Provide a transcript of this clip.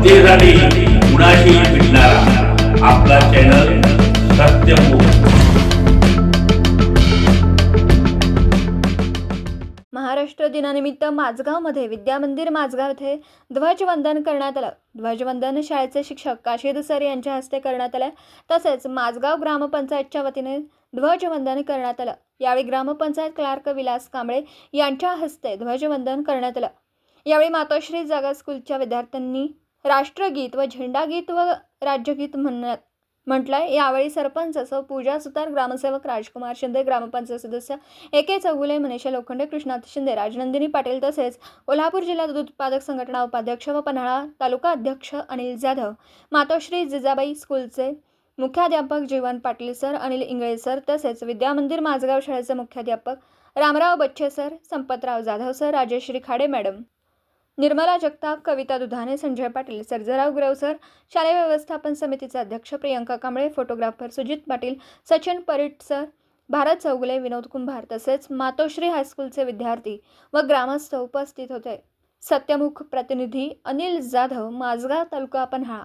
जनतेसाठी कुणाशी भेटणारा आपला चॅनल सत्यमुख महाराष्ट्र दिनानिमित्त माझगावमध्ये विद्यामंदिर माझगाव येथे ध्वजवंदन करण्यात आलं. ध्वजवंदन शाळेचे शिक्षक काशीद सर यांच्या हस्ते करण्यात आलं. तसेच माझगाव ग्रामपंचायतच्या वतीने ध्वजवंदन करण्यात आलं. यावेळी ग्रामपंचायत क्लार्क विलास कांबळे यांच्या हस्ते ध्वजवंदन करण्यात आलं. यावेळी मातोश्री जागा स्कूलच्या विद्यार्थ्यांनी राष्ट्रगीत व झेंडागीत व राज्यगीत म्हणण्यात म्हटलंय. यावेळी सरपंच असं पूजा सुतार ग्रामसेवक राजकुमार शिंदे ग्रामपंचायत सदस्य ए के चौगुले मनीषा लोखंडे कृष्णात शिंदे राजनंदिनी पाटील तसेच कोल्हापूर जिल्हा दूध उत्पादक संघटना उपाध्यक्ष व पन्हाळा तालुका अध्यक्ष अनिल जाधव मातोश्री जिजाबाई स्कूलचे मुख्याध्यापक जीवन पाटील सर अनिल इंगळे सर तसेच विद्यामंदिर माझगाव शाळेचे मुख्याध्यापक Ramrao Bachche sir Sampatrao Jadhav sir Rajeshri Khade madam Nirmala Jagtap Kavita Dudhane Sanjay Patil Sarjerao Gurav sir शालेय व्यवस्थापन समितीचे अध्यक्ष प्रियंका कांबळे फोटोग्राफर सुजित पाटील सचिन परिटसर भारत चौगुले विनोद कुंभार तसेच मातोश्री हायस्कूलचे विद्यार्थी व ग्रामस्थ उपस्थित होते. सत्यमुख प्रतिनिधी अनिल जाधव माझगाव तालुका पन्हाळा.